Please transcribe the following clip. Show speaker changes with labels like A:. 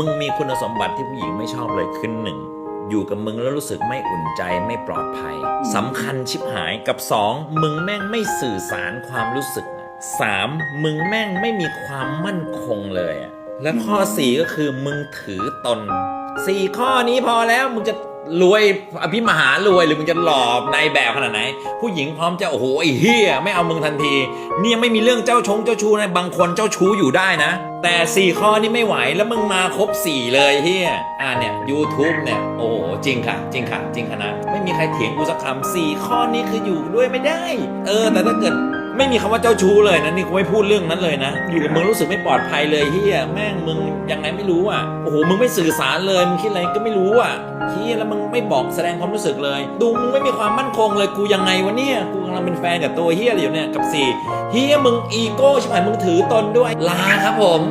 A: มึงมีคุณสมบัติที่ผู้หญิงไม่ชอบเลยคือหนึ่งอยู่กับมึงแล้วรู้สึกไม่อุ่นใจไม่ปลอดภัยสำคัญชิบหายกับสองมึงแม่งไม่สื่อสารความรู้สึกอะสามมึงแม่งไม่มีความมั่นคงเลยอะ และข้อสี่ก็คือมึงถือตนสี่ข้อนี้พอแล้วมึงจะรวยอภิมหารวยหรือมึงจะหลอในแบบขนาดไหน ผู้หญิงพร้อมจะโอ้โหไอ้เฮียไม่เอามึงทันทีนี่ยังไม่มีเรื่องเจ้าชงเจ้าชู้นะบางคนเจ้าชู้อยู่ได้นะ แต่สี่ข้อนี้ไม่ไหวแล้วมึงมาครบสี่เลยเฮียอ่าเนี่ย YouTube เนี่ยโอ้จริงค่ะ จริงค่ะ จริงค่ะนะไม่มีใครเถียงกูสักคำสี่ข้อนี้คืออยู่ด้วยไม่ได้ เออ แต่ถ้าเกิด ไม่มีคำว่าเจ้าชู้เลยนะนี่กูไม่พูดเรื่องนั้นเลยนะ อยู่กับมึงรู้สึกไม่ปลอดภัยเลยเฮียแม่งมึงยังไงไม่รู้อะโอ้โหมึงไม่สื่อสารเลยมึงคิดอะไรก็ไม่รู้อะเฮียแล้วมึงไม่บอกแสดงความรู้สึกเลย ดูมึงไม่มีความมั่นคงเลยกูยังไงวะเนี่ยกูกำลังเป็นแฟนกับตัวเฮียอยู่เนี่ยกับสี่เฮียมึงอีโก้ใช่ไหมมึงถือตนด้วยลาครับผม